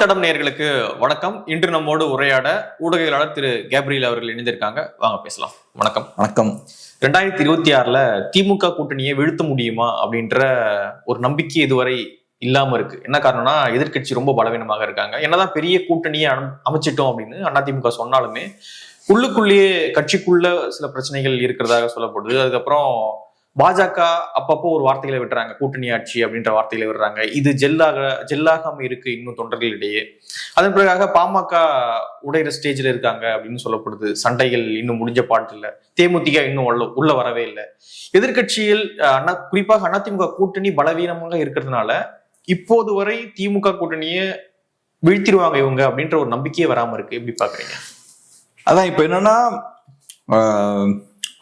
தடம் நேயர்களுக்கு. வணக்கம். இன்று நம்மோடு உரையாட ஊடகவியலாளர் திரு கேப்ரியல் அவர்கள் இணைந்திருக்காங்க. வாங்க பேசலாம். வணக்கம். வணக்கம். ரெண்டாயிரத்தி இருபத்தி ஆறுல திமுக கூட்டணியை வீழ்த்த முடியுமா அப்படின்ற ஒரு நம்பிக்கை இதுவரை இல்லாம இருக்கு. என்ன காரணம்னா எதிர்க்கட்சி ரொம்ப பலவீனமாக இருக்காங்க. என்னதான் பெரிய கூட்டணியை அம்- அமைச்சிட்டோம் அப்படின்னு அதிமுக சொன்னாலுமே உள்ளுக்குள்ளேயே கட்சிக்குள்ள சில பிரச்சனைகள் இருக்கிறதாக சொல்லப்படுது. அதுக்கப்புறம் பாஜக அப்பப்போ ஒரு வார்த்தைகளை விட்டுறாங்க. கூட்டணி ஆட்சி அப்படின்ற வார்த்தைகளை விடுறாங்க இது ஜெல்லாக ஜெல்லாகாம இருக்கு இன்னும் தொண்டர்களிடையே. அதன் பிறகாக பாமக உடையிற ஸ்டேஜ்ல இருக்காங்க அப்படின்னு சொல்லப்படுது. சண்டைகள் இன்னும் முடிஞ்ச பாட்டு இல்லை. தேமுதிக இன்னும் உள்ள உள்ள வரவே இல்லை. எதிர்கட்சியில் அண்ணா குறிப்பாக அதிமுக கூட்டணி பலவீனமாக இருக்கிறதுனால இப்போது வரை திமுக கூட்டணியை வீழ்த்திடுவாங்க இவங்க அப்படின்ற ஒரு நம்பிக்கையே வராம இருக்கு. எப்படி பாக்குறீங்க? அதான் இப்ப என்னன்னா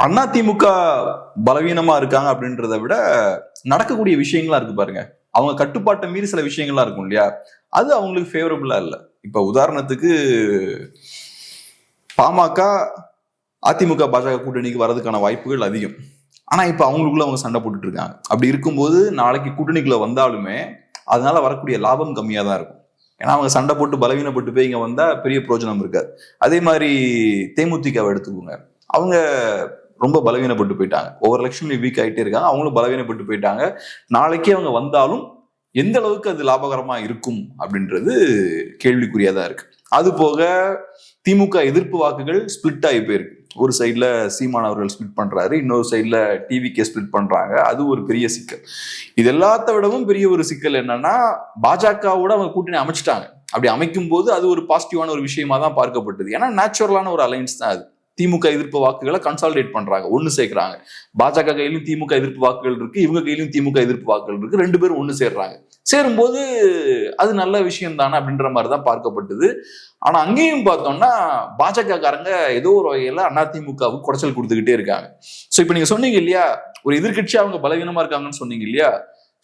அண்ணா திமுக பலவீனமா இருக்காங்க அப்படின்றத விட நடக்கக்கூடிய விஷயங்களா இருக்கு பாருங்க. அவங்க கட்டுப்பாட்டை மீறி சில விஷயங்கள்லாம் இருக்கும் இல்லையா? அது அவங்களுக்கு ஃபேவரபிளா இல்லை. இப்ப உதாரணத்துக்கு பாமக அதிமுக பாஜக கூட்டணிக்கு வர்றதுக்கான வாய்ப்புகள் அதிகம். ஆனா இப்ப அவங்களுக்குள்ள அவங்க சண்டை போட்டுட்டு இருக்காங்க அப்படி இருக்கும்போது நாளைக்கு கூட்டணிக்குள்ள வந்தாலுமே அதனால வரக்கூடிய லாபம் கம்மியா தான் இருக்கும். ஏன்னா அவங்க சண்டை போட்டு பலவீனப்பட்டு போய் இங்க வந்தா பெரிய பிரயோஜனம் இருக்காது. அதே மாதிரி தேமுதிகவை எடுத்துக்கோங்க. அவங்க ரொம்ப பலவீனப்பட்டு போயிட்டாங்க. ஒவ்வொரு எலெக்ஷன்லயும் வீக் ஆகிட்டே இருக்காங்க. அவங்களும் பலவீனப்பட்டு போயிட்டாங்க. நாளைக்கே அவங்க வந்தாலும் எந்த அளவுக்கு அது லாபகரமா இருக்கும் அப்படின்றது கேள்விக்குறியாக தான் இருக்கு. அது போக திமுக எதிர்ப்பு வாக்குகள் ஸ்பிளிட் ஆகி போயிருக்கு. ஒரு சைட்ல சீமான் அவர்கள் ஸ்பிளிட் பண்றாரு. இன்னொரு சைட்ல டிவிக்கே ஸ்பிளிட் பண்றாங்க. அது ஒரு பெரிய சிக்கல். இது எல்லாத்த விடவும் பெரிய ஒரு சிக்கல் என்னன்னா பாஜகவோட அவங்க கூட்டணி அமைச்சிட்டாங்க. அப்படி அமைக்கும் போது அது ஒரு பாசிட்டிவான ஒரு விஷயமா தான் பார்க்கப்பட்டது. ஏன்னா நேச்சுரலான ஒரு அலைன்ஸ் தான் அது. திமுக எதிர்ப்பு வாக்குகளை கன்சாலிடேட் பண்றாங்க. ஒன்னு சேர்க்கறாங்க. பாஜக கையிலும் திமுக எதிர்ப்பு வாக்குகள் இருக்கு. இவங்க கையிலும் திமுக எதிர்ப்பு வாக்குகள் இருக்கு. ரெண்டு பேரும் ஒன்னு சேர்றாங்க. சேரும்போது அது நல்ல விஷயம் தானே அப்படின்ற மாதிரி தான் பார்க்கப்பட்டது. ஆனா அங்கேயும் பார்த்தோம்னா பாஜக காரங்க ஏதோ ஒரு வகையில அதிமுகவுக்கு குடைச்சல் கொடுத்துக்கிட்டே இருக்காங்க. சோ இப்போ நீங்க சொன்னீங்க இல்லையா? ஒரு எதிர்கட்சி அவங்க பலவீனமா இருக்காங்கன்னு சொன்னீங்க இல்லையா?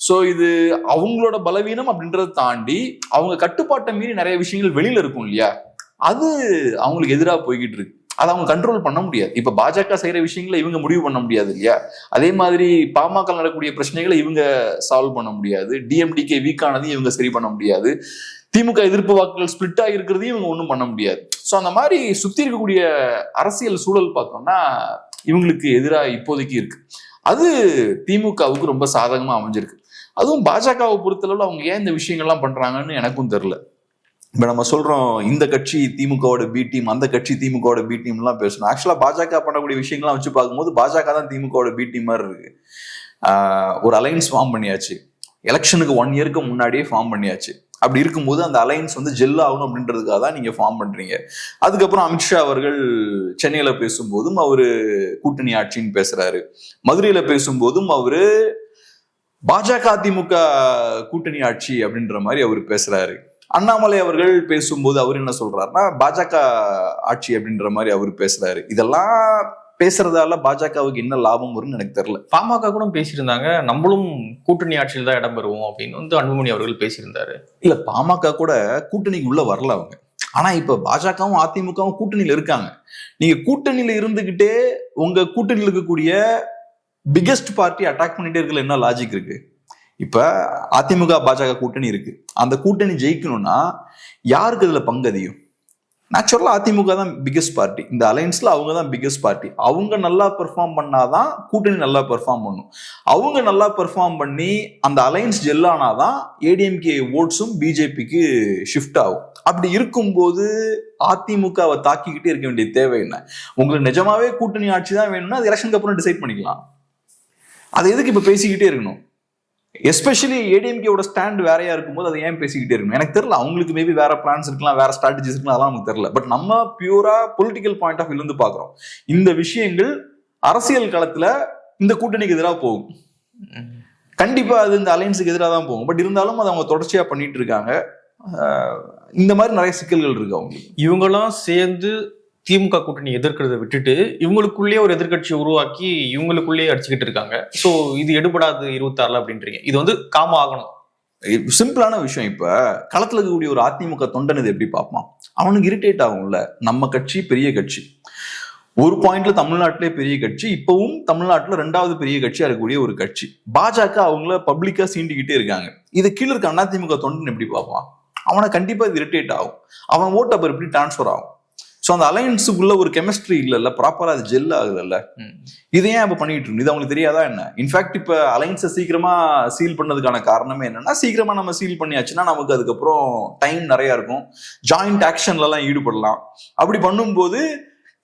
சோ இது அவங்களோட பலவீனம் அப்படின்றத தாண்டி அவங்க கட்டுப்பாட்டை மீறி நிறைய விஷயங்கள் வெளியில இருக்கும் இல்லையா? அது அவங்களுக்கு எதிராக போய்கிட்டு இருக்கு. அதை அவங்க கண்ட்ரோல் பண்ண முடியாது. இப்ப பாஜக செய்யற விஷயங்களை இவங்க முடிவு பண்ண முடியாது இல்லையா? அதே மாதிரி பாமக நடக்கக்கூடிய பிரச்சனைகளை இவங்க சால்வ் பண்ண முடியாது. டிஎம்டிகே வீக் ஆனதையும் இவங்க சரி பண்ண முடியாது. திமுக எதிர்ப்பு வாக்குகள் ஸ்பிளிட் ஆகிருக்கிறதையும் இவங்க ஒன்றும் பண்ண முடியாது. ஸோ அந்த மாதிரி சுத்தி இருக்கக்கூடிய அரசியல் சூழல் பார்த்தோம்னா இவங்களுக்கு எதிராக இப்போதைக்கு இருக்கு. அது திமுகவுக்கு ரொம்ப சாதகமாக அமைஞ்சிருக்கு. அதுவும் பாஜகவை பொறுத்தளவில் அவங்க ஏன் இந்த விஷயங்கள்லாம் பண்றாங்கன்னு எனக்கும் தெரில இப்போ நம்ம சொல்கிறோம் இந்த கட்சி திமுகவோட பி டீம் அந்த கட்சி திமுகவோட பி டீம்லாம் பேசணும். ஆக்சுவலாக பாஜக பண்ணக்கூடிய விஷயங்கள்லாம் வச்சு பார்க்கும்போது பாஜக தான் திமுகவோட பி டீம் மாதிரி இருக்கு. ஒரு அலைன்ஸ் ஃபார்ம் பண்ணியாச்சு. எலெக்ஷனுக்கு ஒன் இயருக்கு முன்னாடியே ஃபார்ம் பண்ணியாச்சு. அப்படி இருக்கும்போது அந்த அலைன்ஸ் வந்து ஜெல் ஆகணும் அப்படின்றதுக்காக தான் நீங்கள் ஃபார்ம் பண்ணுறீங்க அதுக்கப்புறம் அமித்ஷா அவர்கள் சென்னையில் பேசும்போதும் அவர் கூட்டணி ஆட்சின்னு பேசுகிறாரு மதுரையில் பேசும்போதும் அவர் பாஜக அதிமுக கூட்டணி ஆட்சி அப்படின்ற மாதிரி அவர் பேசுகிறாரு அண்ணாமலை அவர்கள் பேசும்போது அவர் என்ன சொல்றாருன்னா பாஜக ஆட்சி அப்படின்ற மாதிரி அவர் பேசுறாரு. இதெல்லாம் பேசுறதால பாஜகவுக்கு என்ன லாபம் வரும்னு எனக்கு தெரியல. பாமக கூட பேசியிருந்தாங்க. நம்மளும் கூட்டணி ஆட்சியில் தான் இடம் பெறுவோம் அப்படின்னு வந்து அன்புமணி அவர்கள் பேசியிருந்தாரு. இல்ல பாமக கூட கூட்டணிக்கு உள்ள வரல அவங்க. ஆனா இப்ப பாஜகவும் அதிமுகவும் கூட்டணியில இருக்காங்க. நீங்க கூட்டணியில இருந்துகிட்டே உங்க கூட்டணியில் இருக்கக்கூடிய பிகெஸ்ட் பார்ட்டி அட்டாக் பண்ணிட்டே இருக்கல என்ன லாஜிக் இருக்கு? இப்ப அதிமுக பாஜக கூட்டணி இருக்கு. அந்த கூட்டணி ஜெயிக்கணும்னா யாருக்கு இதுல பங்கு அதிகம்? நேச்சுரலா அதிமுக தான் பிக்கஸ்ட் பார்ட்டி இந்த அலையன்ஸ்ல அவங்க தான் பிக்கஸ்ட் பார்ட்டி அவங்க நல்லா பெர்ஃபார்ம் பண்ணாதான் கூட்டணி நல்லா பெர்ஃபார்ம் பண்ணும். அவங்க நல்லா பெர்ஃபார்ம் பண்ணி அந்த அலைன்ஸ் ஜெல்லானாதான் ஏடிஎம்கே ஓட்ஸும் பிஜேபிக்கு ஷிஃப்ட் ஆகும். அப்படி இருக்கும்போது அதிமுகவை தாக்கிக்கிட்டே இருக்க வேண்டிய தேவை என்ன? உங்களுக்கு நிஜமாவே கூட்டணி ஆட்சி தான் வேணும்னா அது எலெக்ஷனுக்கு அப்புறம் டிசைட் பண்ணிக்கலாம். அதை எதுக்கு இப்ப பேசிக்கிட்டே இருக்கணும்? எஸ்பெஷலி ஏடிஎம்கேவோட ஸ்டாண்ட் வேறையா இருக்கும்போது அதை ஏன் பேசிக்கிட்டே இருக்கணும்? எனக்கு தெரியல அவங்களுக்கு மேபி வேற பிளான்ஸ் இருக்கலாம் வேற ஸ்ட்ராட்டஜிஸ் இருக்கலாம் அதெல்லாம் நமக்கு தெரியல. பட் நம்ம பியூரா பொலிட்டிக்கல் பாயிண்ட் ஆஃப் இருந்து பாக்குறோம் இந்த விஷயங்கள் அரசியல் களத்துல இந்த கூட்டணிக்கு எதிராக போகும். கண்டிப்பா அது இந்த அலைன்ஸுக்கு எதிராக தான் போகும். பட் இருந்தாலும் அதை அவங்க தொடர்ச்சியா பண்ணிட்டு இருக்காங்க. இந்த மாதிரி நிறைய சிக்கல்கள் இருக்கு அவங்களுக்கு. இவங்கெல்லாம் சேர்ந்து திமுக கூட்டணி எதிர்க்கிறத விட்டுட்டு இவங்களுக்குள்ளேயே ஒரு எதிர்க்கட்சியை உருவாக்கி இவங்களுக்குள்ளேயே அடிச்சுக்கிட்டு இருக்காங்க. ஸோ இது எடுபடாது இருபத்தாறுல அப்படின்றீங்க. இது வந்து காம ஆகணும். சிம்பிளான விஷயம் இப்ப. களத்துல இருக்கக்கூடிய ஒரு அதிமுக தொண்டன் இதை எப்படி பார்ப்பான்? அவனுக்கு இரிட்டேட் ஆகும்ல. நம்ம கட்சி பெரிய கட்சி. ஒரு பாயிண்ட்ல தமிழ்நாட்டிலே பெரிய கட்சி இப்பவும் தமிழ்நாட்டில் ரெண்டாவது பெரிய கட்சியா இருக்கக்கூடிய ஒரு கட்சி. பாஜக அவங்கள பப்ளிக்கா சீண்டிக்கிட்டே இருக்காங்க. இது கீழே இருக்க அதிமுக தொண்டன் எப்படி பார்ப்பான்? அவனை கண்டிப்பா இது இரிட்டேட் ஆகும். அவன் ஓட்டு அப்ப எப்படி டிரான்ஸ்ஃபர் ஆகும்? ஸோ அந்த அலையன்ஸுக்குள்ள ஒரு கெமிஸ்ட்ரி இல்லைல்ல ப்ராப்பரா அது ஜெல் ஆகுதுல்ல. ம். இதை ஏன் அப்ப பண்ணிட்டு இருக்கு இது அவங்களுக்கு தெரியாதா என்ன? இன்ஃபேக்ட் இப்ப அலைன்ஸை சீக்கிரமா சீல் பண்ணதுக்கான காரணமே என்னன்னா சீக்கிரமா நம்ம சீல் பண்ணியாச்சுன்னா நமக்கு அதுக்கப்புறம் டைம் நிறைய இருக்கும். ஜாயிண்ட் ஆக்ஷன்ல எல்லாம் ஈடுபடலாம். அப்படி பண்ணும்போது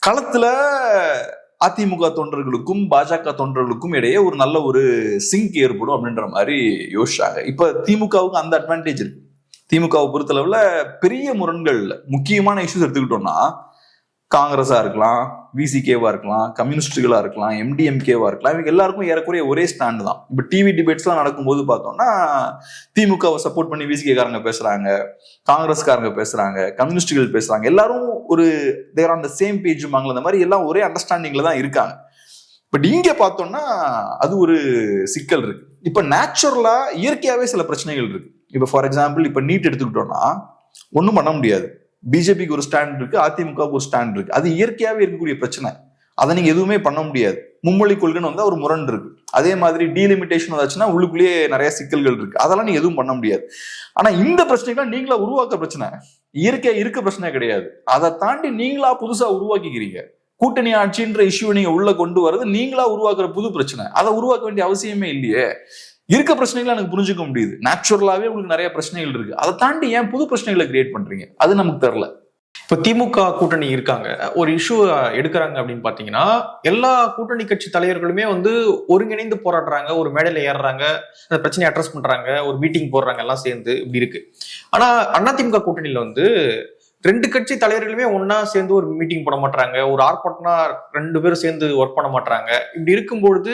களத்துல அதிமுக தொண்டர்களுக்கும் பாஜக தொண்டர்களுக்கும் இடையே ஒரு நல்ல ஒரு சிங்க் ஏற்படும் அப்படின்ற மாதிரி யோசிச்சாங்க. இப்ப திமுகவுக்கு அந்த அட்வான்டேஜ் இருக்கு. திமுகவை பொறுத்தளவுல பெரிய முரண்கள். முக்கியமான இஷ்யூஸ் எடுத்துக்கிட்டோம்னா காங்கிரஸா இருக்கலாம் விசிகேவா இருக்கலாம் கம்யூனிஸ்டுகளா இருக்கலாம் எம்டிஎம்கேவா இருக்கலாம் இவங்க எல்லாருக்கும் ஏறக்குறைய ஒரே ஸ்டாண்டு தான். இப்போ டிவி டிபேட்ஸ்லாம் நடக்கும்போது பார்த்தோம்னா திமுகவை சப்போர்ட் பண்ணி விசிகே காரங்க பேசுறாங்க காங்கிரஸ்காரங்க பேசுறாங்க கம்யூனிஸ்டுகள் பேசுறாங்க. எல்லாரும் ஒரு there on the same page அந்த மாதிரி எல்லாம் ஒரே அண்டர்ஸ்டாண்டிங்ல தான் இருக்காங்க. பட் இங்க பார்த்தோம்னா அது ஒரு சிக்கல் இருக்கு. இப்ப நேச்சுரலா இயற்கையாவே சில பிரச்சனைகள் இருக்கு. இப்ப ஃபார் எக்ஸாம்பிள் இப்ப நீட் எடுத்துக்கிட்டோம்னா ஒன்றும் பண்ண முடியாது. பிஜேபிக்கு ஒரு ஸ்டாண்ட் இருக்கு அதிமுகவுக்கு ஒரு ஸ்டாண்ட் இருக்கு. அது இயற்கையாகவே இருக்கக்கூடிய பிரச்சனை. அதை நீங்க எதுவுமே பண்ண முடியாது. மும்மொழி கொள்கைன்னு வந்து ஒரு முரண் இருக்கு. அதே மாதிரி டீலிமிட்டேஷன் வந்தாச்சுன்னா உள்ளுக்குள்ளேயே நிறைய சிக்கல்கள் இருக்கு. அதெல்லாம் நீங்க எதுவும் பண்ண முடியாது. ஆனா இந்த பிரச்சனைகள் நீங்களா உருவாக்க பிரச்சனை. இயற்கையா இருக்க பிரச்சனை கிடையாது. அதை தாண்டி நீங்களா புதுசா உருவாக்கிக்கிறீங்க. கூட்டணி ஆட்சின்ற இஷ்யூ நீங்க உள்ள கொண்டு வர்றது நீங்களா உருவாக்குற புது பிரச்சனை. அதை உருவாக்க வேண்டிய அவசியமே இல்லையே. இருக்க பிரச்சனைகளை எனக்கு புரிஞ்சுக்க முடியுது. நேச்சுரலாவே உங்களுக்கு நிறைய பிரச்சனைகள் இருக்கு. அதை தாண்டி ஏன் புது பிரச்சனைகளை கிரியேட் பண்றீங்க? அது நமக்கு தெரில இப்ப திமுக கூட்டணி இருக்காங்க. ஒரு இஷ்யூ எடுக்கிறாங்க அப்படின்னு பாத்தீங்கன்னா எல்லா கூட்டணி கட்சி தலைவர்களுமே வந்து ஒருங்கிணைந்து போராடுறாங்க. ஒரு மேடையில ஏறுறாங்க. அந்த பிரச்சனையை அட்ரஸ் பண்றாங்க. ஒரு மீட்டிங் போடுறாங்க. எல்லாம் சேர்ந்து இப்படி இருக்கு. ஆனா அதிமுக கூட்டணியில வந்து ரெண்டு கட்சி தலைவர்களுமே ஒன்னா சேர்ந்து ஒரு மீட்டிங் போட மாட்டாங்க ஒரு ஆர்ப்பாட்டம்னா ரெண்டு பேரும் சேர்ந்து ஒர்க் பண்ண மாட்டாங்க இப்படி இருக்கும்பொழுது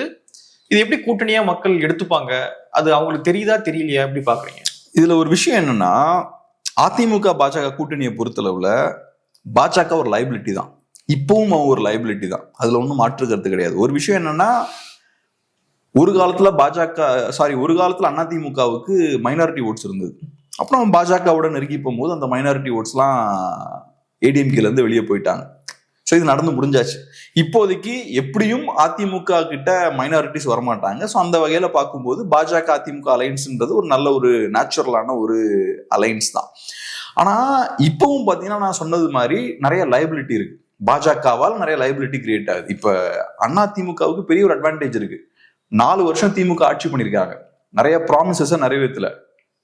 இது எப்படி கூட்டணியா மக்கள் எடுத்துப்பாங்க? அது அவங்களுக்கு தெரியுதா தெரியலையா? எப்படி பாக்குறீங்க? இதுல ஒரு விஷயம் என்னன்னா அதிமுக பாஜக கூட்டணியை பொறுத்தளவுல பாஜக ஒரு லைபிலிட்டி தான். இப்பவும் அவன் ஒரு லைபிலிட்டி தான். அதுல ஒன்றும் மாற்று கருத்து கிடையாது. ஒரு விஷயம் என்னன்னா ஒரு காலத்துல பாஜக சாரி ஒரு காலத்துல அதிமுகவுக்கு மைனாரிட்டி ஓட்ஸ் இருந்தது. அப்புறம் பாஜகவோட நெருக்கி போகும்போது அந்த மைனாரிட்டி ஓட்ஸ்லாம் ஏடிஎம்கேல இருந்து வெளியே போயிட்டாங்க. ஸோ இது நடந்து முடிஞ்சாச்சு. இப்போதைக்கு எப்படியும் அதிமுக கிட்ட மைனாரிட்டிஸ் வரமாட்டாங்க. ஸோ அந்த வகையில் பார்க்கும்போது பாஜக அதிமுக அலையன்ஸ்ன்றது ஒரு நல்ல ஒரு நேச்சுரலான ஒரு அலைன்ஸ் தான். ஆனால் இப்பவும் பார்த்தீங்கன்னா நான் சொன்னது மாதிரி நிறைய லைபிலிட்டி இருக்கு. பாஜகவால் நிறைய லைபிலிட்டி கிரியேட் ஆகுது. இப்போ அண்ணா திமுகவுக்கு பெரிய ஒரு அட்வான்டேஜ் இருக்கு. நாலு வருஷம் திமுக ஆட்சி பண்ணியிருக்காங்க. நிறைய ப்ராமிசஸை நிறைவேற்றல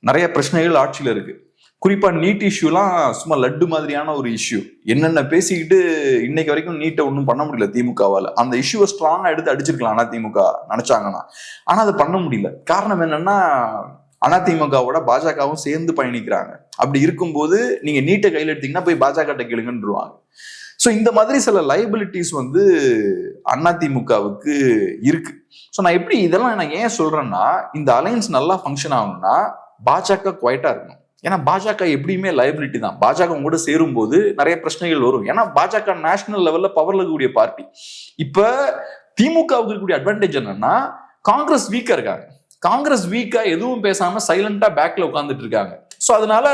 நிறைய பிரச்சனைகள் ஆட்சியில் இருக்கு. குறிப்பா நீட் இஷ்யூலாம் சும்மா லட்டு மாதிரியான ஒரு இஷ்யூ என்னென்ன பேசிக்கிட்டு இன்னைக்கு வரைக்கும் நீட்டை ஒன்றும் பண்ண முடியல திமுகவால். அந்த இஷ்யூவை ஸ்ட்ராங்காக எடுத்து அடிச்சிருக்கலாம் அண்ணா திமுக நினைச்சாங்கன்னா. ஆனால் அதை பண்ண முடியல. காரணம் என்னன்னா அதிமுகவோட பாஜகவும் சேர்ந்து பயணிக்கிறாங்க. அப்படி இருக்கும்போது நீங்க நீட்டை கையில் எடுத்தீங்கன்னா போய் பாஜக கேளுங்கன்றுவாங்க. ஸோ இந்த மாதிரி சில லைபிலிட்டிஸ் வந்து அதிமுகவுக்கு இருக்கு. ஸோ நான் எப்படி இதெல்லாம் நான் ஏன் சொல்றேன்னா இந்த அலைன்ஸ் நல்லா ஃபங்க்ஷன் ஆகணும்னா பாஜக குவைட்டா இருக்கணும். ஏன்னா பாஜக எப்படியுமே லைபிலிட்டி தான். பாஜக கூட சேரும்போது நிறைய பிரச்சனைகள் வரும். ஏன்னா பாஜக நேஷனல் லெவல்ல பவர்ல இருக்கக்கூடிய பார்ட்டி இப்ப திமுகவுக்கு இருக்கக்கூடிய அட்வான்டேஜ் என்னன்னா காங்கிரஸ் வீக்கா இருக்காங்க. காங்கிரஸ் வீக்கா எதுவும் பேசாம சைலண்டா பேக்ல உட்காந்துட்டு இருக்காங்க. ஸோ அதனால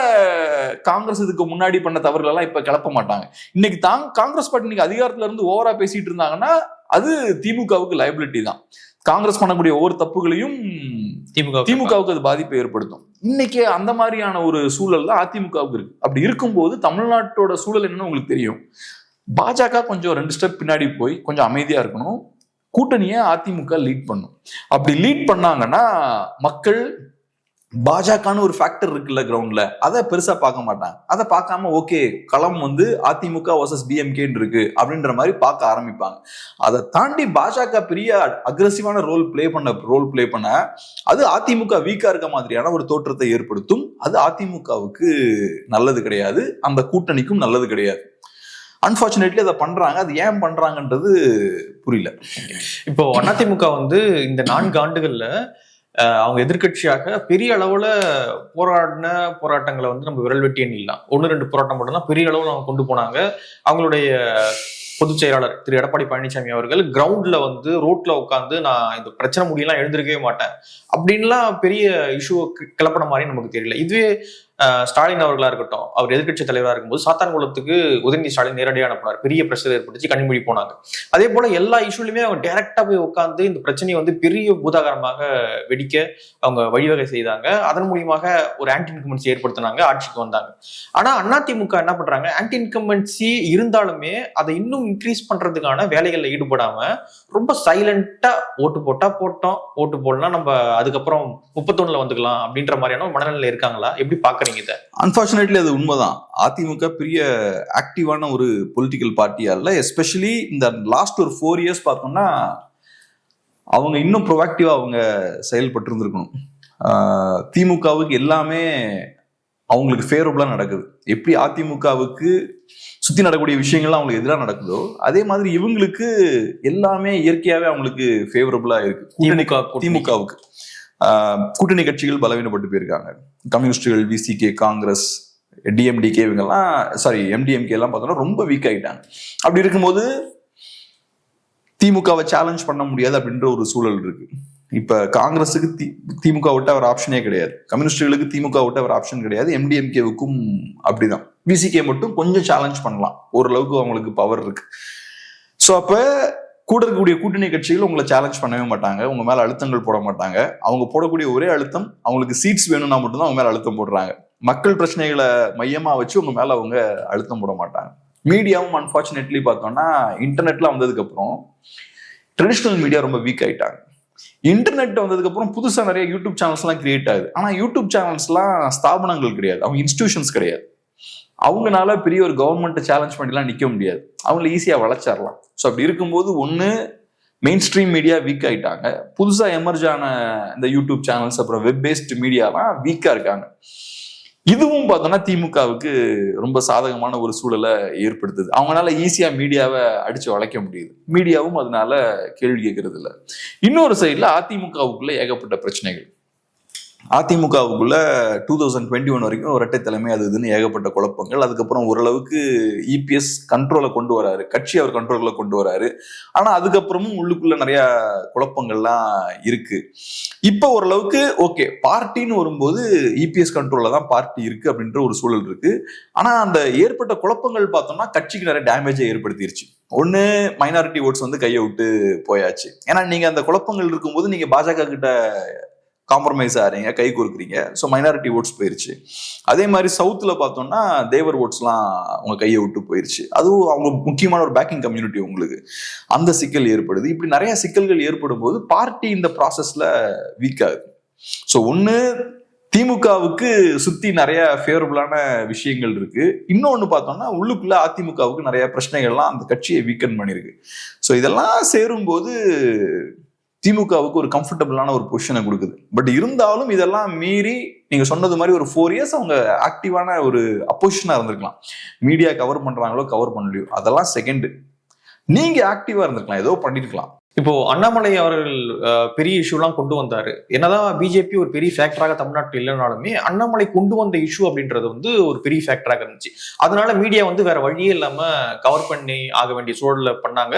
காங்கிரஸ் இதுக்கு முன்னாடி பண்ண தவறுகள் எல்லாம் இப்ப கிளப்ப மாட்டாங்க. இன்னைக்கு தாங் காங்கிரஸ் பார்ட்டி இன்னைக்கு அதிகாரத்துல இருந்து ஓவரா பேசிட்டு இருந்தாங்கன்னா அது திமுகவுக்கு லைபிலிட்டி தான். காங்கிரஸ் பண்ணக்கூடிய ஒவ்வொரு தப்புகளையும் திமுக திமுகவுக்கு அது பாதிப்பை ஏற்படுத்தும். இன்னைக்கு அந்த மாதிரியான ஒரு சூழல் தான் அதிமுகவுக்கு இருக்கு. அப்படி இருக்கும்போது தமிழ்நாட்டோட சூழல் என்னன்னு உங்களுக்கு தெரியும். பாஜக கொஞ்சம் ரெண்டு ஸ்டெப் பின்னாடி போய் கொஞ்சம் அமைதியா இருக்கணும். கூட்டணியை அதிமுக லீட் பண்ணும். அப்படி லீட் பண்ணாங்கன்னா மக்கள் பாஜகன்னு ஒரு ஃபேக்டர் இருக்குல்ல கிரவுண்ட்ல அதை பெருசா பார்க்க மாட்டாங்க. அதை பார்க்காம ஓகே களம் வந்து அதிமுக வர்சஸ் பிஎம்கேன்னு இருக்கு அப்படின்ற மாதிரி பார்க்க ஆரம்பிப்பாங்க. அதை தாண்டி பாஜக பெரிய அக்ரஸிவான ரோல் ப்ளே பண்ண ரோல் ப்ளே பண்ண அது அதிமுக வீக்கா இருக்க மாதிரியான ஒரு தோற்றத்தை ஏற்படுத்தும். அது அதிமுகவுக்கு நல்லது கிடையாது. அந்த கூட்டணிக்கும் நல்லது கிடையாது. அன்பார்ச்சுனேட்லி அதை பண்றாங்க. அது ஏன் பண்றாங்கன்றது புரியல. இப்போ அதிமுக வந்து இந்த நான்கு ஆண்டுகள்ல அவங்க எதிர்க்கட்சியாக பெரிய அளவில் போராடின போராட்டங்களை வந்து நம்ம விரல் வெட்டி எண்ணிடலாம் ஒன்று ரெண்டு போராட்டம் மட்டும்தான் பெரிய அளவில் அவங்க கொண்டு போனாங்க. அவங்களுடைய பொதுச் செயலாளர் திரு. எடப்பாடி பழனிசாமி அவர்கள் கிரவுண்ட்ல வந்து ரோட்ல உட்காந்து நான் இந்த பிரச்சனை முடியலாம் எழுந்திருக்கவே மாட்டேன் அப்படின்லாம் பெரிய இஷ்யூ கிளப்பின மாதிரி நமக்கு தெரியல. இதுவே ஸ்டாலின் அவர்களா இருக்கட்டும் அவர் எதிர்க்கட்சி தலைவராக இருக்கும்போது சாத்தான்குளத்துக்கு உதயநிதி ஸ்டாலின் நேரடியாக அனுப்பினார். பெரிய பிரச்சனை ஏற்பட்டுச்சு கண்மொழி போனாங்க. அதே போல எல்லா இஷ்யூலையுமே அவங்க டைரக்டா போய் உட்காந்து இந்த பிரச்சனையை வந்து பெரிய பூதாகரமாக வெடிக்க அவங்க வழிவகை செய்தாங்க. அதன் மூலியமாக ஒரு ஆன்டி இன்கம்பன்சி ஏற்படுத்தினாங்க ஆட்சிக்கு வந்தாங்க. ஆனா அதிமுக என்ன பண்றாங்க? ஆன்டி இன்கம்பன்சி இருந்தாலுமே அதை இன்னும் இன்க்ரீஸ் பண்றதுக்கான வேலைகள்ல ஈடுபடாம ரொம்ப சைலண்டா ஓட்டு போட்டா போட்டோம் ஓட்டு போடலாம் நம்ம அதுக்கப்புறம் முப்பத்தொன்னுல வந்துக்கலாம் அப்படின்ற மாதிரியான ஒரு இருக்காங்களா? எப்படி பாக்குறீங்க இதை அன்பார்ச்சுனேட்லி அது உண்மைதான். அதிமுக பெரிய ஆக்டிவான ஒரு பொலிட்டிக்கல் பார்ட்டியா இல்ல எஸ்பெஷலி இந்த லாஸ்ட் ஒரு ஃபோர் இயர்ஸ் பார்த்தோம்னா அவங்க இன்னும் ப்ரொவாக்டிவா அவங்க செயல்பட்டு இருந்திருக்கணும். திமுகவுக்கு எல்லாமே அவங்களுக்கு ஃபேவரபுளா நடக்குது. எப்படி அதிமுகவுக்கு சுத்தி நடக்கக்கூடிய விஷயங்கள்லாம் அவங்களுக்கு எதிராக நடக்குதோ அதே மாதிரி இவங்களுக்கு எல்லாமே இயற்கையாவே அவங்களுக்கு ஃபேவரபுளா இருக்கு. திமுக. திமுகவுக்கு. கூட்டணி கட்சிகள் பலவீனப்பட்டு போயிருக்காங்க. கம்யூனிஸ்டுகள் விசிகே காங்கிரஸ் டிஎம்டிகே இவங்கெல்லாம் சாரி எம்டிஎம்கே எல்லாம் பார்த்தோம்னா ரொம்ப வீக் ஆகிட்டாங்க அப்படி இருக்கும்போது திமுகவை சேலஞ்ச் பண்ண முடியாது அப்படின்ற ஒரு சூழல் இருக்கு. இப்ப காங்கிரஸுக்கு தி திமுக விட்ட ஒரு ஆப்ஷனே கிடையாது. கம்யூனிஸ்டுகளுக்கு திமுக விட்ட ஒரு ஆப்ஷன் கிடையாது. எம்டிஎம்கேவுக்கும் அப்படிதான். விசிகே மட்டும் கொஞ்சம் சேலஞ்ச் பண்ணலாம். ஓரளவுக்கு அவங்களுக்கு பவர் இருக்கு. ஸோ அப்போ கூட இருக்கக்கூடிய கூட்டணி கட்சிகள் உங்களை சேலஞ்ச் பண்ணவே மாட்டாங்க. உங்க மேல அழுத்தங்கள் போட மாட்டாங்க. அவங்க போடக்கூடிய ஒரே அழுத்தம் அவங்களுக்கு சீட்ஸ் வேணும்னா மட்டும்தான் அவங்க மேல அழுத்தம் போடுறாங்க. மக்கள் பிரச்சனைகளை மையமா வச்சு உங்க மேல அவங்க அழுத்தம் போட மாட்டாங்க. மீடியாவும் அன்பார்ச்சுனேட்லி பார்த்தோம்னா இன்டர்நெட்ல வந்ததுக்கு அப்புறம் ட்ரெடிஷ்னல் மீடியா ரொம்ப வீக் ஆயிட்டாங்க. இன்டர்நெட் வந்ததுக்கு அப்புறம் புதுசா நிறைய யூடியூப் சேனல்ஸ்லாம் கிரியேட் ஆகுது. ஆனா யூடியூப் சேனல்ஸ்லாம் ஸ்தாபனங்கள் கிடையாது. அவங்க இன்ஸ்டிடியூஷன்ஸ் கிடையாது. அவங்கனால பெரிய ஒரு கவர்மெண்ட்டை சேலஞ்ச் பண்ணிலாம் நிற்க முடியாது. அவங்கள ஈஸியாக வளர்ச்சிடலாம். ஸோ அப்படி இருக்கும்போது ஒன்று மெயின் ஸ்ட்ரீம் மீடியா வீக் ஆகிட்டாங்க புதுசாக எமர்ஜ் ஆன இந்த யூடியூப் சேனல்ஸ் அப்புறம் வெப் பேஸ்டு மீடியாலாம் வீக்காக இருக்காங்க. இதுவும் பார்த்தோன்னா திமுகவுக்கு ரொம்ப சாதகமான ஒரு சூழலை ஏற்படுத்துது. அவங்களால ஈஸியாக மீடியாவை அடித்து வளைக்க முடியுது. மீடியாவும் அதனால கேள்வி கேட்கறது இல்லை இன்னொரு சைடில் அதிமுகவுக்குள்ள ஏகப்பட்ட பிரச்சனைகள். அதிமுகவுக்குள்ள டூ தௌசண்ட் டுவெண்ட்டி ஒன் வரைக்கும் இரட்டை தலைமை அது இதுன்னு ஏகப்பட்ட குழப்பங்கள். அதுக்கப்புறம் ஓரளவுக்கு இபிஎஸ் கண்ட்ரோலை கொண்டு வராரு. கட்சி அவர் கண்ட்ரோலில் கொண்டு வராரு. ஆனா அதுக்கப்புறமும் உள்ளுக்குள்ள நிறைய குழப்பங்கள்லாம் இருக்கு. இப்போ ஓரளவுக்கு ஓகே பார்ட்டின்னு வரும்போது இபிஎஸ் கண்ட்ரோலில் தான் பார்ட்டி இருக்கு அப்படின்ற ஒரு சூழல் இருக்கு. ஆனா அந்த ஏற்பட்ட குழப்பங்கள் பார்த்தோம்னா கட்சிக்கு நிறைய டேமேஜை ஏற்படுத்திருச்சு. ஒன்று மைனாரிட்டி ஓட்ஸ் வந்து கையை விட்டு போயாச்சு. ஏன்னா நீங்க அந்த குழப்பங்கள் இருக்கும்போது நீங்க பாஜக கிட்ட காம்ப்ரமைஸ் ஆகிறீங்க கை கொடுக்குறீங்க. ஸோ மைனாரிட்டி ஓட்ஸ் போயிருச்சு. அதே மாதிரி சவுத்தில் பார்த்தோம்னா தேவர் ஓட்ஸ்லாம் அவங்க கையை விட்டு போயிருச்சு. அதுவும் அவங்க முக்கியமான ஒரு பேக்கிங் கம்யூனிட்டி உங்களுக்கு. அந்த சிக்கல் ஏற்படுது. இப்படி நிறைய சிக்கல்கள் ஏற்படும் போது பார்ட்டி இந்த ப்ராசஸில் வீக் ஆகுது. ஸோ ஒன்று திமுகவுக்கு சுத்தி நிறைய ஃபேவரபுளான விஷயங்கள் இருக்கு. இன்னொன்னு பார்த்தோம்னா உள்ளுக்குள்ள அதிமுகவுக்கு நிறைய பிரச்சனைகள்லாம் அந்த கட்சியை வீக்கன் பண்ணியிருக்கு ஸோ இதெல்லாம் சேரும்போது திமுகவுக்கு ஒரு கம்ஃபர்டபுளான ஒரு பொசிஷனை கொடுக்குது. பட் இருந்தாலும் இதெல்லாம் மீறி நீங்க சொன்னது மாதிரி ஒரு ஃபோர் இயர்ஸ் அவங்க ஆக்டிவான ஒரு அப்போசிஷனா இருந்திருக்கலாம். மீடியா கவர் பண்றாங்களோ கவர் பண்ணலையோ அதெல்லாம் செகண்ட் நீங்க ஆக்டிவா இருந்திருக்கலாம். ஏதோ பண்ணிருக்கலாம். இப்போ அண்ணாமலை அவர்கள் பெரிய இஷ்யூலாம் கொண்டு வந்தாரு. என்னதான் பிஜேபி ஒரு பெரிய ஃபேக்டராக தமிழ்நாட்டில் இல்லைனாலுமே அண்ணாமலை கொண்டு வந்த இஷ்யூ அப்படின்றது வந்து ஒரு பெரிய ஃபேக்டராக இருந்துச்சு. அதனால மீடியா வந்து வேற வழியே இல்லாம கவர் பண்ணி ஆக வேண்டிய சூழல்ல பண்ணாங்க.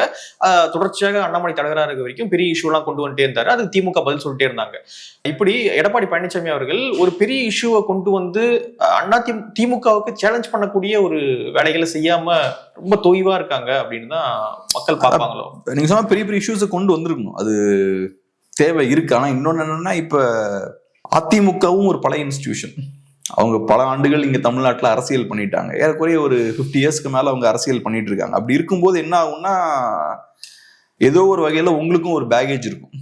தொடர்ச்சியாக அண்ணாமலை தலைவராக இருக்க வரைக்கும் பெரிய இஷ்யூலாம் கொண்டு வந்துட்டே இருந்தாரு. அதுக்கு திமுக பதில் சொல்லிட்டே இருந்தாங்க. இப்படி எடப்பாடி பழனிசாமி அவர்கள் ஒரு பெரிய இஷ்யூவை கொண்டு வந்து அண்ணா திமுகவுக்கு சேலஞ்ச் பண்ணக்கூடிய ஒரு வேலைகளை செய்யாம ரொம்ப தொய்வா இருக்காங்க அப்படின்னு தான் மக்கள் பார்ப்பாங்களோ? நீங்க சொன்ன பெரிய பெரிய இஷ்யூஸ் கொண்டு வந்திருக்கணும். அது தேவை இருக்கு. ஆனால் இன்னொன்று என்னன்னா இப்போ அதிமுகவும் ஒரு பழைய இன்ஸ்டிடியூஷன் அவங்க பல ஆண்டுகள் இங்கே தமிழ்நாட்டில் அரசியல் பண்ணிட்டாங்க. ஏறக்குறைய ஒரு 50 இயர்ஸ்க்கு மேலே அவங்க அரசியல் பண்ணிட்டு இருக்காங்க. அப்படி இருக்கும்போது என்ன ஆகும்னா ஏதோ ஒரு வகையில் உங்களுக்கும் ஒரு பேகேஜ் இருக்கும்.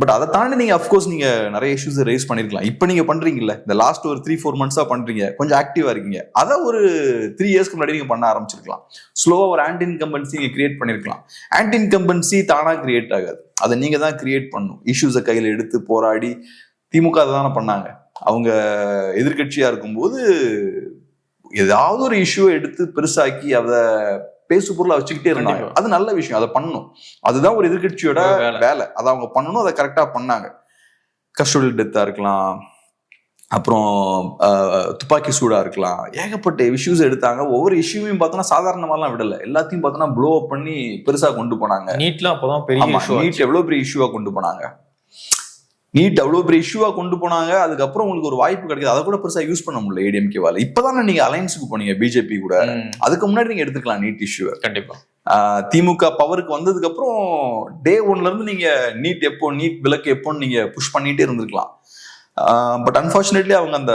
பட் அதை தாண்டி நீங்க அஃப்கோர்ஸ் நீங்க நிறைய இஷ்யூஸ் ரைஸ் பண்ணிருக்கலாம். இப்போ நீங்க பண்றீங்கல்ல இந்த லாஸ்ட் ஒரு த்ரீ ஃபோர் மந்த்ஸா பண்றீங்க கொஞ்சம் ஆக்டிவா இருக்கீங்க. அதை ஒரு த்ரீ இயர்ஸ்க்கு முன்னாடி நீங்க பண்ண ஆரம்பிச்சிருக்கலாம். ஸ்லோவா ஒரு ஆன்டி இன்கம்பன்சி நீங்க கிரியேட் பண்ணிருக்கலாம். ஆன்டி இன்கம்பன்சி தானா கிரியேட் ஆகாது. அதை நீங்க தான் கிரியேட் பண்ணணும். இஷ்யூஸை கையில எடுத்து போராடி திமுக அதை தானே பண்ணாங்க. அவங்க எதிர்க்கட்சியா இருக்கும்போது ஏதாவது ஒரு இஷ்யூவை எடுத்து பெருசாக்கி அதை பேசு பொருளா வச்சுக்கிட்டே இருந்தாங்க. அது நல்ல விஷயம். அதை பண்ணணும். அதுதான் ஒரு எதிர்க்கட்சியோட ஒரு வேலை. அதை அவங்க பண்ணணும் அதை கரெக்டா பண்ணாங்க. கஸ்டோடியல் டெத்தா இருக்கலாம். அப்புறம் துப்பாக்கி சூடா இருக்கலாம். ஏகப்பட்ட இஷ்யூஸ் எடுத்தாங்க. ஒவ்வொரு இஷ்யூவையும் பார்த்தோன்னா சாதாரணமாலாம் விடல. எல்லாத்தையும் பார்த்தோன்னா ப்ளோ அப் பண்ணி பெருசா கொண்டு போனாங்க. நீட்லாம் அப்பதான் பெரிய நீட் எவ்வளவு பெரிய இஷ்யூவா கொண்டு போனாங்க. நீட் அவ்வளவு பெரிய இஷ்யூவா கொண்டு போனாங்க. அதுக்கப்புறம் உங்களுக்கு ஒரு வாய்ப்பு கிடைக்குது. அதை கூட பெருசா யூஸ் பண்ண முடியல ஏடிஎம்கேவால இப்பதானே நீங்க அலைன்ஸுக்கு போனீங்க பிஜேபி கூட. அதுக்கு முன்னாடி நீங்க எடுத்துக்கலாம் நீட் இஷ்யூவை கண்டிப்பா. திமுக பவருக்கு வந்ததுக்கு அப்புறம் டே ஒன்ல இருந்து நீங்க நீட் எப்போ நீட் விலக்கு எப்போன்னு நீங்க புஷ் பண்ணிட்டே இருந்திருக்கலாம். பட் அன்பார்ச்சுனேட்லி அவங்க அந்த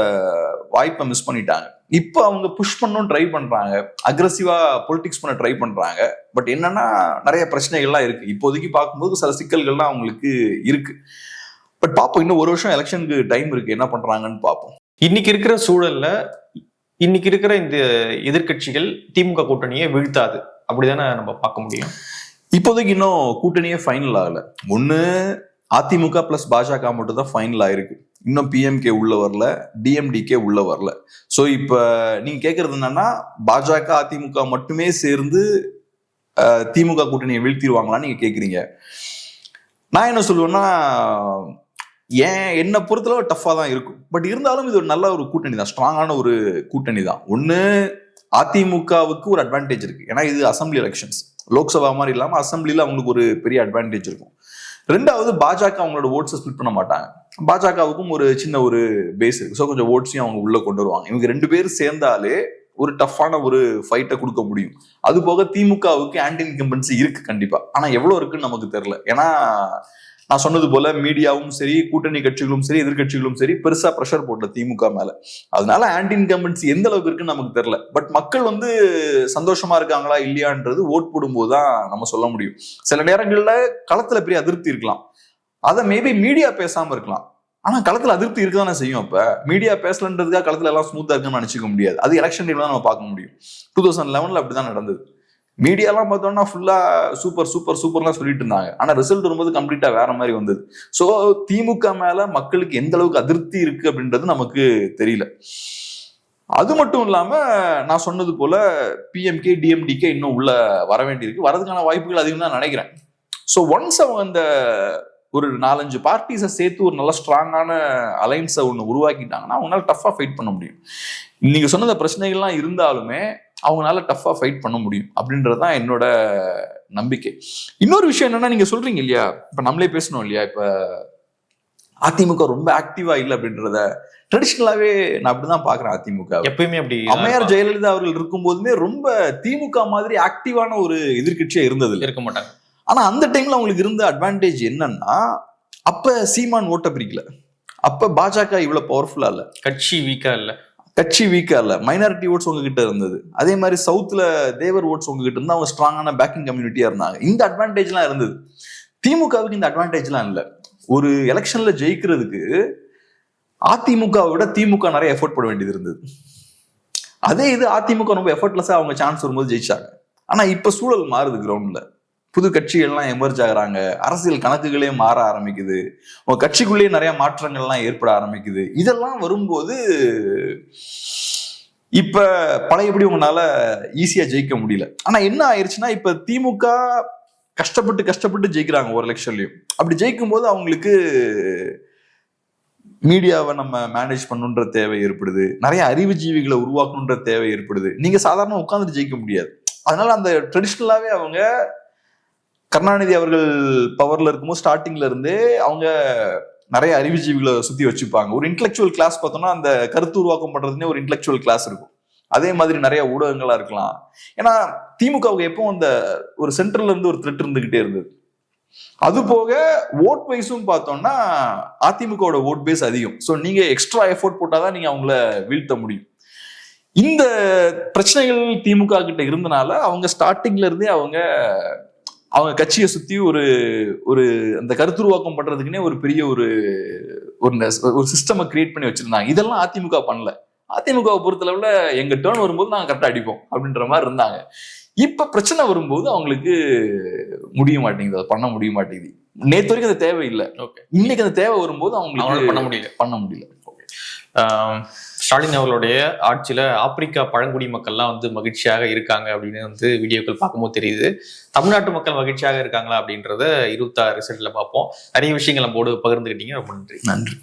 வாய்ப்பை மிஸ் பண்ணிட்டாங்க. இப்போ அவங்க புஷ் பண்ணணும் ட்ரை பண்றாங்க. அக்ரஸிவா பொலிட்டிக்ஸ் பண்ண ட்ரை பண்றாங்க. பட் என்னன்னா நிறைய பிரச்சனைகள்லாம் இருக்கு. இப்போதைக்கு பார்க்கும்போது சில சிக்கல்கள்லாம் அவங்களுக்கு இருக்கு. பட் பார்ப்போம் இன்னும் ஒரு வருஷம் எலெக்ஷனுக்கு டைம் இருக்கு. என்ன பண்றாங்கன்னு பார்ப்போம் இன்னைக்கு இருக்கிற சூழல்ல இன்னைக்கு இருக்கிற இந்த எதிர்க்கட்சிகள் திமுக கூட்டணியை வீழ்த்தாது. அப்படிதானே நம்ம பார்க்க முடியும். இப்போதைக்கு இன்னும் கூட்டணியே ஃபைனல் ஆகல. ஒண்ணு அதிமுக பிளஸ் பாஜக மட்டும் தான் ஃபைனல் ஆயிருக்கு. இன்னும் பிஎம்கே உள்ள வரல டிஎம்டிகே உள்ள வரல. ஸோ இப்ப நீங்க கேக்குறது என்னன்னா பாஜக அதிமுக மட்டுமே சேர்ந்து திமுக கூட்டணியை வீழ்த்திடுவாங்களான்னு நீங்க கேக்குறீங்க. நான் என்ன சொல்லுவேன்னா ஏன்? என்னை பொறுத்தளவு டஃப்பாக தான் இருக்கும். பட் இருந்தாலும் இது ஒரு நல்ல ஒரு கூட்டணி தான். ஸ்ட்ராங்கான ஒரு கூட்டணி தான். ஒன்று அதிமுகவுக்கு ஒரு அட்வான்டேஜ் இருக்கு. ஏன்னா இது அசம்பிளி எலெக்ஷன்ஸ் லோக்சபா மாதிரி இல்லாமல் அசம்பிளியில் அவங்களுக்கு ஒரு பெரிய அட்வான்டேஜ் இருக்கும். ரெண்டாவது பாஜக அவங்களோட ஓட்ஸை ஸ்பிளிட் பண்ண மாட்டாங்க. பாஜகவுக்கும் ஒரு சின்ன ஒரு பேஸ் இருக்கு. ஸோ கொஞ்சம் ஓட்ஸையும் அவங்க உள்ள கொண்டு வருவாங்க. இவங்க ரெண்டு பேரும் சேர்ந்தாலே ஒரு டஃப்பான ஒரு ஃபைட்டை கொடுக்க முடியும். அது போக திமுகவுக்கு ஆன்டி இன்கம்பன்சி இருக்கு கண்டிப்பா. ஆனா எவ்வளவு இருக்குன்னு நமக்கு தெரியல. ஏன்னா நான் சொன்னது போல மீடியாவும் சரி கூட்டணி கட்சிகளும் சரி எதிர்க்கட்சிகளும் சரி பெருசா ப்ரெஷர் போடல திமுக மேல. அதனால ஆன்டி இன்கம்பன்சி எந்த அளவுக்கு இருக்குன்னு நமக்கு தெரியல. பட் மக்கள் வந்து சந்தோஷமா இருக்காங்களா இல்லையான்றது ஓட் போடும்போது தான் நம்ம சொல்ல முடியும். சில நேரங்கள்ல களத்துல பெரிய அதிருப்தி இருக்கலாம். அதை மேபி மீடியா பேசாம இருக்கலாம். ஆனா களத்துல அதிருப்தி இருக்குதானே செய்யும் அப்ப. மீடியா பேசலன்றதுக்காக களத்துல எல்லாம் ஸ்மூத்தா இருக்குன்னு நினைச்சுக்க முடியாது. அது எலெக்ஷன் டைம்ல தான் நம்ம பார்க்க முடியும். டூ தௌசண்ட் லெவன்ல அப்படிதான் நடந்தது. மீடியாலாம் பார்த்தோம்னா ஃபுல்லாக சூப்பர் சூப்பர் சூப்பர்லாம் சொல்லிட்டு இருந்தாங்க. ஆனால் ரிசல்ட் வரும்போது கம்ப்ளீட்டாக வேற மாதிரி வந்தது. ஸோ திமுக மேலே மக்களுக்கு எந்த அளவுக்கு அதிருப்தி இருக்கு அப்படின்றது நமக்கு தெரியல. அது மட்டும் இல்லாம நான் சொன்னது போல பிஎம்கே டிஎம்டிகே இன்னும் உள்ள வர வேண்டியிருக்கு. வரதுக்கான வாய்ப்புகள் அதிகம் தான் நினைக்கிறேன். ஸோ ஒன்ஸ் அவங்க அந்த ஒரு நாலஞ்சு பார்ட்டிஸை சேர்த்து ஒரு நல்ல ஸ்ட்ராங்கான அலைன்ஸை ஒன்று உருவாக்கிட்டாங்கன்னா அவங்களால டஃப்பாக ஃபைட் பண்ண முடியும். நீங்கள் சொன்ன பிரச்சனைகள்லாம் இருந்தாலுமே அவங்களால டஃப்பாக ஃபைட் பண்ண முடியும். அப்படின்றது தான் என்னோட நம்பிக்கை. இன்னொரு விஷயம் என்னன்னா நீங்க சொல்றீங்க இல்லையா? இப்ப நம்மளே பேசணும் இல்லையா? இப்ப அதிமுக ரொம்ப ஆக்டிவா இல்லை அப்படின்றத. ட்ரெடிஷ்னலாவே நான் அப்படிதான் பாக்குறேன் அதிமுக. எப்பயுமே அப்படி அம்மையார் ஜெயலலிதா அவர்கள் இருக்கும்போதுமே ரொம்ப திமுக மாதிரி ஆக்டிவான ஒரு எதிர்க்கட்சியா இருந்தது இருக்க மாட்டாங்க. ஆனா அந்த டைம்ல அவங்களுக்கு இருந்த அட்வான்டேஜ் என்னன்னா அப்ப சீமான் ஓட்ட பிரிக்கல அப்ப பாஜக இவ்வளவு பவர்ஃபுல்லா இல்ல. கட்சி வீக்கா இல்ல. கட்சி வீக்கா இல்ல. மைனாரிட்டி ஓட்ஸ் உங்ககிட்ட இருந்தது. அதே மாதிரி சவுத்ல தேவர் ஓட்ஸ் உங்ககிட்ட இருந்தா அவங்க ஸ்ட்ராங்கான பேக்கிங் கம்யூனிட்டியா இருந்தாங்க. இந்த அட்வான்டேஜ்லாம் இருந்தது. திமுகவுக்கு இந்த அட்வான்டேஜ்லாம் இல்ல. ஒரு எலெக்ஷன்ல ஜெயிக்கிறதுக்கு அதிமுகவை விட திமுக நிறைய எஃபோர்ட் போட வேண்டியது இருந்தது. அதே இது அதிமுக ரொம்ப எஃபர்ட்லெஸ்ஸா அவங்க சான்ஸ் வரும்போது ஜெயிச்சாங்க. ஆனா இப்ப சூழல் மாறுது கிரவுண்ட்ல புது கட்சிகள்லாம் எமர்ஜ் ஆகுறாங்க. அரசியல் கணக்குகளே மாற ஆரம்பிக்குது. உங்க கட்சிக்குள்ளேயே நிறைய மாற்றங்கள்லாம் ஏற்பட ஆரம்பிக்குது. இதெல்லாம் வரும்போது இப்ப பழையபடி உங்களால ஈஸியா ஜெயிக்க முடியல. ஆனா என்ன ஆயிடுச்சுன்னா இப்ப திமுக கஷ்டப்பட்டு கஷ்டப்பட்டு ஜெயிக்கிறாங்க ஒரு எலெக்ஷன்லயும். அப்படி ஜெயிக்கும் போது அவங்களுக்கு மீடியாவை நம்ம மேனேஜ் பண்ணுன்ற தேவை ஏற்படுது. நிறைய அறிவுஜீவிகளை உருவாக்கணுன்ற தேவை ஏற்படுது. நீங்க சாதாரண உட்காந்துட்டு ஜெயிக்க முடியாது. அதனால அந்த ட்ரெடிஷ்னலாவே அவங்க கருணாநிதி அவர்கள் பவர்ல இருக்கும்போது ஸ்டார்டிங்ல இருந்தே அவங்க நிறைய அறிவுஜீவிகளை சுத்தி வச்சுப்பாங்க. ஒரு இன்டெலெக்சுவல் கிளாஸ் பார்த்தோம்னா அந்த கருத்து உருவாக்கம் பண்றதுனே ஒரு இன்டலெக்சுவல் கிளாஸ் இருக்கும். அதே மாதிரி நிறைய ஊடகங்களா இருக்கலாம். ஏன்னா திமுகவுக்கு எப்போ அந்த ஒரு சென்ட்ரல்ல இருந்து ஒரு த்ரெட் இருந்துகிட்டே இருந்தது. அது போக ஓட் வைஸும் பார்த்தோம்னா அதிமுகவோட ஓட் பேஸ் அதிகம். ஸோ நீங்க எக்ஸ்ட்ரா எஃபோர்ட் போட்டாதான் நீங்க அவங்கள வீழ்த்த முடியும். இந்த பிரச்சனைகள் திமுக கிட்ட இருந்தனால அவங்க ஸ்டார்டிங்ல இருந்தே அவங்க அவங்க கட்சியை சுத்தி ஒரு ஒரு அந்த கருத்துருவாக்கம் பண்றதுக்குன்னே ஒரு பெரிய ஒரு ஒரு சிஸ்டமை கிரியேட் பண்ணி வச்சிருந்தாங்க. இதெல்லாம் அதிமுக பண்ணல. அதிமுகவை பொறுத்தளவுல எங்க டேர்ன் வரும்போது நாங்க கரெக்டா அடிப்போம் அப்படின்ற மாதிரி இருந்தாங்க. இப்ப பிரச்சனை வரும்போது அவங்களுக்கு முடிய மாட்டேங்குது. அதை பண்ண முடிய மாட்டேங்குது. நேத்து வரைக்கும் அது தேவையில்லை. ஓகே இன்னைக்கு அந்த தேவை வரும்போது அவங்களுக்கு பண்ண முடியல. பண்ண முடியல. ஆஹ் ஸ்டாலின் அவர்களுடைய ஆட்சியில ஆப்பிரிக்கா பழங்குடி மக்கள்லாம் வந்து மகிழ்ச்சியாக இருக்காங்க அப்படின்னு வந்து வீடியோக்கள் பார்க்கும்போது தெரியுது. தமிழ்நாட்டு மக்கள் மகிழ்ச்சியாக இருக்காங்களா அப்படின்றத இருபத்தாறு ரிசல்ட்ல பார்ப்போம். நிறைய விஷயங்கள் நம்மோடு பகிர்ந்துக்கிட்டீங்க. ரொம்ப நன்றி. நன்றி.